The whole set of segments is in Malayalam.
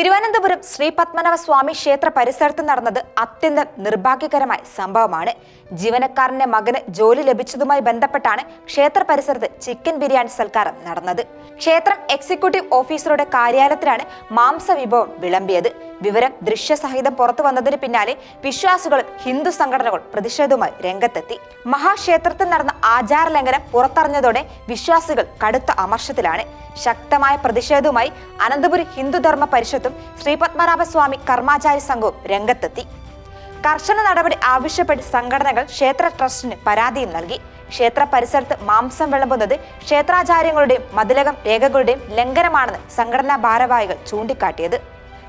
തിരുവനന്തപുരം ശ്രീ പത്മനാഭ സ്വാമി ക്ഷേത്ര പരിസരത്ത് നടന്നത് അത്യന്തം നിർഭാഗ്യകരമായ സംഭവമാണ്. ജീവനക്കാരന്റെ മകന് ജോലി ലഭിച്ചതുമായി ബന്ധപ്പെട്ടാണ് ക്ഷേത്ര പരിസരത്ത് ചിക്കൻ ബിരിയാണി സൽക്കാരം നടന്നത്. ക്ഷേത്രം എക്സിക്യൂട്ടീവ് ഓഫീസറുടെ കാര്യാലയത്തിലാണ് മാംസ വിഭവം വിളമ്പിയത്. വിവരം ദൃശ്യസഹിതം പുറത്തു വന്നതിന് പിന്നാലെ വിശ്വാസികളും ഹിന്ദു സംഘടനകൾ പ്രതിഷേധവുമായി രംഗത്തെത്തി. മഹാക്ഷേത്രത്തിൽ നടന്ന ആചാര ലംഘനം പുറത്തറിഞ്ഞതോടെ വിശ്വാസികൾ കടുത്ത അമർഷത്തിലാണ്. ശക്തമായ പ്രതിഷേധവുമായി അനന്തപുരി ഹിന്ദുധർമ്മ പരിഷത്തും ശ്രീപത്മനാഭസ്വാമി കർമാചാരി സംഘവും രംഗത്തെത്തി. കർശന നടപടി ആവശ്യപ്പെട്ട് സംഘടനകൾ ക്ഷേത്ര ട്രസ്റ്റിന് പരാതിയും നൽകി. ക്ഷേത്ര പരിസരത്ത് മാംസം വിളമ്പുന്നത് ക്ഷേത്രാചാര്യങ്ങളുടെയും മതിലകം രേഖകളുടെയും ലംഘനമാണെന്ന് സംഘടനാ ഭാരവാഹികൾ ചൂണ്ടിക്കാട്ടിയത്.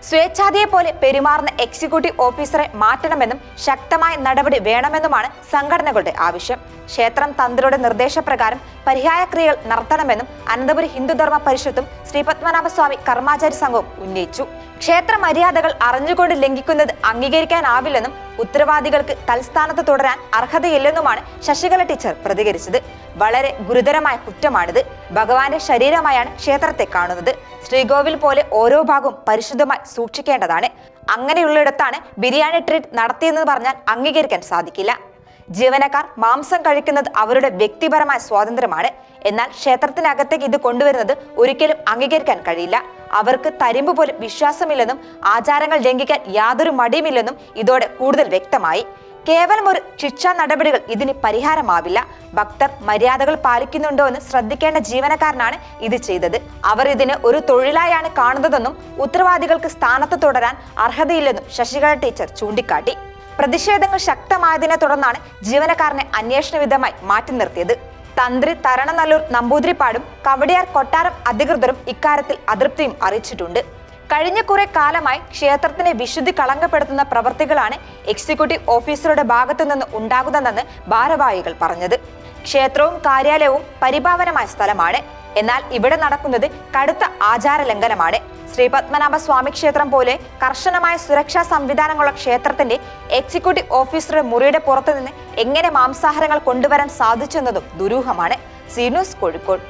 സ്വേച്ഛാധിയെ പോലെ പെരുമാറുന്ന എക്സിക്യൂട്ടീവ് ഓഫീസറെ മാറ്റണമെന്നും ശക്തമായ നടപടി വേണമെന്നുമാണ് സംഘടനകളുടെ ആവശ്യം. ക്ഷേത്രം തന്ത്രിയുടെ നിർദ്ദേശപ്രകാരം പരിഹാര ക്രിയകൾ നടത്തണമെന്നും അനന്തപുരി ഹിന്ദുധർമ്മ പരിഷത്തും ശ്രീപത്മനാഭസ്വാമി കർമാചാരി സംഘവും ഉന്നയിച്ചു. ക്ഷേത്ര മര്യാദകൾ അറിഞ്ഞുകൊണ്ട് ലംഘിക്കുന്നത് അംഗീകരിക്കാനാവില്ലെന്നും ഉത്തരവാദികൾക്ക് തൽസ്ഥാനത്ത് തുടരാൻ അർഹതയില്ലെന്നുമാണ് ശശികല ടീച്ചർ പ്രതികരിച്ചത്. വളരെ ഗുരുതരമായ കുറ്റമാണിത്. ഭഗവാന്റെ ശരീരമായാണ് ക്ഷേത്രത്തെ കാണുന്നത്. ശ്രീകോവിൽ പോലെ ഓരോ ഭാഗവും പരിശുദ്ധമായി സൂക്ഷിക്കേണ്ടതാണ്. അങ്ങനെയുള്ളിടത്താണ് ബിരിയാണി ട്രീറ്റ് നടത്തിയെന്ന് പറഞ്ഞാൽ അംഗീകരിക്കാൻ സാധിക്കില്ല. ജീവനക്കാർ മാംസം കഴിക്കുന്നത് അവരുടെ വ്യക്തിപരമായ സ്വാതന്ത്ര്യമാണ്. എന്നാൽ ക്ഷേത്രത്തിനകത്തേക്ക് ഇത് കൊണ്ടുവരുന്നത് ഒരിക്കലും അംഗീകരിക്കാൻ കഴിയില്ല. അവർക്ക് തരിമ്പ് പോലും വിശ്വാസമില്ലെന്നും ആചാരങ്ങൾ ലംഘിക്കാൻ യാതൊരു മടിയുമില്ലെന്നും ഇതോടെ കൂടുതൽ വ്യക്തമായി. കേവലം ഒരു ശിക്ഷാ നടപടികൾ ഇതിന് പരിഹാരമാവില്ല. ഭക്തർ മര്യാദകൾ പാലിക്കുന്നുണ്ടോ എന്ന് ശ്രദ്ധിക്കേണ്ട ജീവനക്കാരനാണ് ഇത് ചെയ്തത്. അവർ ഇതിന് ഒരു തൊഴിലായാണ് കാണുന്നതെന്നും ഉത്തരവാദികൾക്ക് സ്ഥാനത്ത് തുടരാൻ അർഹതയില്ലെന്നും ശശികല ടീച്ചർ ചൂണ്ടിക്കാട്ടി. പ്രതിഷേധങ്ങൾ ശക്തമായതിനെ തുടർന്നാണ് ജീവനക്കാരനെ അന്വേഷണ വിധമായി മാറ്റി നിർത്തിയത്. തന്ത്രി തരണനല്ലൂർ നമ്പൂതിരിപ്പാടും കവടിയാർ കൊട്ടാരം അധികൃതരും ഇക്കാര്യത്തിൽ അതൃപ്തിയും അറിയിച്ചിട്ടുണ്ട്. കഴിഞ്ഞ കുറെ കാലമായി ക്ഷേത്രത്തിന്റെ വിശുദ്ധി കളങ്കപ്പെടുത്തുന്ന പ്രവർത്തികളാണ് എക്സിക്യൂട്ടീവ് ഓഫീസറുടെ ഭാഗത്തു നിന്ന് ഉണ്ടാകുന്നതെന്ന് ഭാരവാഹികൾ പറഞ്ഞത്. ക്ഷേത്രവും കാര്യാലയവും പരിപാവനമായ സ്ഥലമാണ്. എന്നാൽ ഇവിടെ നടക്കുന്നത് കടുത്ത ആചാര ലംഘനമാണ് ശ്രീ പത്മനാഭ സ്വാമി ക്ഷേത്രം പോലെ കർശനമായ സുരക്ഷാ സംവിധാനങ്ങളുള്ള ക്ഷേത്രത്തിന്റെ എക്സിക്യൂട്ടീവ് ഓഫീസറുടെ മുറിയുടെ പുറത്തുനിന്ന് എങ്ങനെ മാംസാഹാരങ്ങൾ കൊണ്ടുവരാൻ സാധിച്ചെന്നതും ദുരൂഹമാണ്. സീനൂസ് കോഴിക്കോട്.